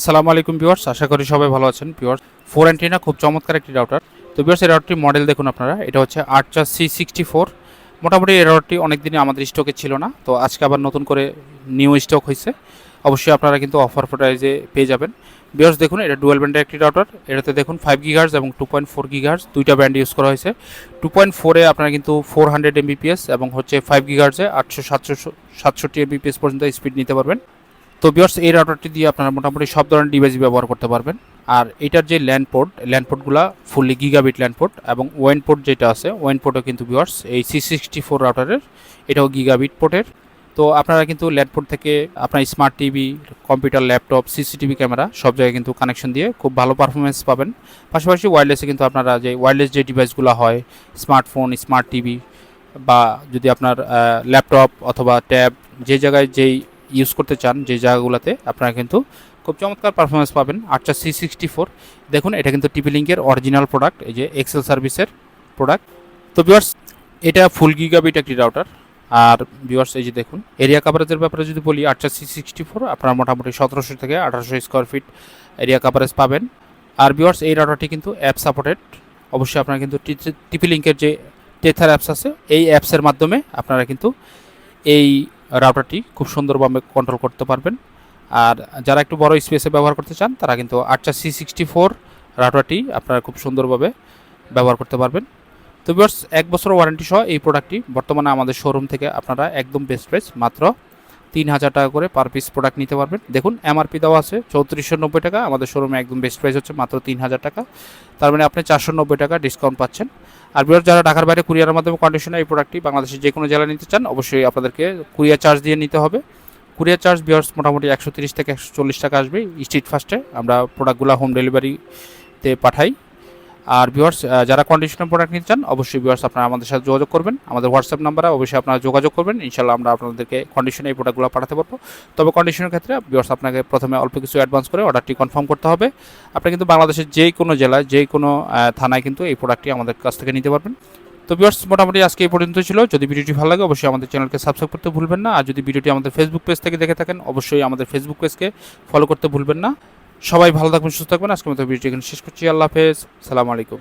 আসসালামু আলাইকুম ভিউয়ার্স, আশা করি সবাই ভালো আছেন। ভিউয়ার্স, ফোর অ্যান্টিনা খুব চমৎকার একটি রাউটার। তো ভিউয়ার্স, এই রাউটারটি মডেল দেখুন আপনারা, এটা হচ্ছে আটচা সি সিক্সটি ফোর মোটামুটি এই রাউটারটি অনেক দিনই আমাদের স্টকে ছিল না, তো আজকে আবার নতুন করে নিউ স্টক হয়েছে। অবশ্যই আপনারা কিন্তু অফার প্রাইজে পেয়ে যাবেন। ভিউয়ার্স, দেখুন, এটা ডুয়েল ব্যান্ডের একটি রাউটার। এটাতে দেখুন ফাইভ গিগার্স এবং টু পয়েন্ট ফোর গিগার্স দুইটা ব্যান্ড ইউজ করা হয়েছে। টু পয়েন্ট ফোরে আপনারা কিন্তু ফোর হান্ড্রেড এমবিপিএস এবং হচ্ছে ফাইভ গিগার্সে আটশো সাতশো সাতষট্টি এমবিপিএস পর্যন্ত স্পিড নিতে পারবেন। তো বিয়ার্স এই রাউটারটি দিয়ে আপনারা মোটামুটি সব ধরনের ডিভাইস ব্যবহার করতে পারবেন। আর এটার যে ল্যান্ড পোর্ট ল্যান্ড পোর্টগুলো ফুললি গিগাবিট ল্যান্ড পোর্ট এবং ওয়েন পোর্ট যেটা আছে ওয়েন পোর্টও কিন্তু বিয়ার্স এই সি সিক্সটি ফোর রাউটারের এটাও গিগাবিট পোর্টের তো আপনারা কিন্তু ল্যান্ড পোর্ট থেকে আপনার smart TV computer laptop CCTV camera সব জায়গায় কিন্তু কানেকশন দিয়ে খুব ভালো পারফরমেন্স পাবেন। পাশাপাশি ওয়্যারলেসে কিন্তু আপনারা যে ওয়্যারলেস যে ডিভাইসগুলো হয় স্মার্টফোন স্মার্ট টিভি বা যদি আপনার ল্যাপটপ অথবা ট্যাব যে জায়গায় যেই ইউজ করতে চান যে জায়গাগুলোতে, আপনারা কিন্তু খুব চমৎকার পারফরমেন্স পাবেন। আটটা সি সিক্সটি ফোর দেখুন, এটা কিন্তু টিপি লিঙ্কের অরিজিনাল প্রোডাক্ট এই যে এক্সেল সার্ভিসের প্রোডাক্ট তো বিওয়ার্স এটা ফুল গিগাবিট একটি রাউটার আর ভিউয়ার্স এই যে দেখুন এরিয়া কাভারেজের ব্যাপারে যদি বলি আটটা সি সিক্সটি ফোর আপনারা মোটামুটি সতেরোশো থেকে আঠারোশো স্কোয়ার ফিট এরিয়া কাভারেজ পাবেন। আর ভিউয়ার্স এই রাউটারটি কিন্তু অ্যাপ সাপোর্টেড অবশ্যই আপনারা কিন্তু টিপি লিঙ্কের যে টেথার অ্যাপস আছে, এই অ্যাপসের মাধ্যমে আপনারা কিন্তু এই রাউটারটি খুব সুন্দরভাবে কন্ট্রোল করতে পারবেন। আর যারা একটু বড় স্পেসে ব্যবহার করতে চান, তারা কিন্তু আটটা সি সিক্সটি ফোর রাউটারটি আপনারা খুব সুন্দরভাবে ব্যবহার করতে পারবেন। তো বিয়ার্স এক বছর ওয়ারেন্টি সহ এই প্রোডাক্টটি বর্তমানে আমাদের শোরুম থেকে আপনারা একদম বেস্ট প্রাইস মাত্র তিন হাজার টাকা করে পার পিস প্রোডাক্ট নিতে পারবেন। দেখুন এমআরপি দেওয়া আছে, চৌত্রিশশো নব্বই টাকা। আমাদের শোরুমে একদম বেস্ট প্রাইস হচ্ছে মাত্র তিন হাজার টাকা। তার মানে আপনি চারশো নব্বই টাকা ডিসকাউন্ট পাচ্ছেন। আর বিয়ার যারা ঢাকার বাইরে কুরিয়ারের মাধ্যমে কন্ডিশনে এই প্রোডাক্টটি বাংলাদেশের যে কোনো জেলায় নিতে চান, অবশ্যই আপনাদেরকে কুরিয়ার চার্জ দিয়ে নিতে হবে। কুরিয়ার চার্জ বিয়ার্স মোটামুটি একশো তিরিশ থেকে একশো চল্লিশ টাকা আসবে স্ট্রিট ফাস্টে আমরা প্রোডাক্টগুলো হোম ডেলিভারিতে পাঠাই। আর ভিউয়ার্স যারা কন্ডিশনার প্রোডাক্ট নিতে চান, অবশ্যই ভিউয়ার্স আপনারা আমাদের সাথে যোগাযোগ করবেন। আমাদের হোয়াটসঅ্যাপ নাম্বারে অবশ্যই আপনারা যোগাযোগ করবেন। ইনশাল্লাহ আমরা আপনাদেরকে কন্ডিশনে এই প্রোডাক্টগুলো পাঠাতে পারব। তবে কন্ডিশনের ক্ষেত্রে ভিউয়ার্স আপনাকে প্রথমে অল্প কিছু অ্যাডভান্স করে অর্ডারটি কনফার্ম করতে হবে। আপনি কিন্তু বাংলাদেশের যে কোনো জেলায়, যে কোনো থানায় কিন্তু এই প্রোডাক্টটি আমাদের কাছ থেকে নিতে পারবেন। তো ভিউয়ার্স মোটামুটি আজকে এই পর্যন্ত ছিল। যদি ভিডিওটি ভালো লাগে, অবশ্যই আমাদের চ্যানেলকে সাবস্ক্রাইব করতে ভুলবেন না। আর যদি ভিডিওটি আমাদের ফেসবুক পেজ থেকে দেখে থাকেন, অবশ্যই আমাদের ফেসবুক পেজকে ফলো করতে ভুলবেন না। সবাই ভালো থাকবেন, সুস্থ থাকবেন। আজকের মতো ভিডিওটি এখানে শেষ করছি। আল্লাহ হাফেজ। সালাম আলাইকুম।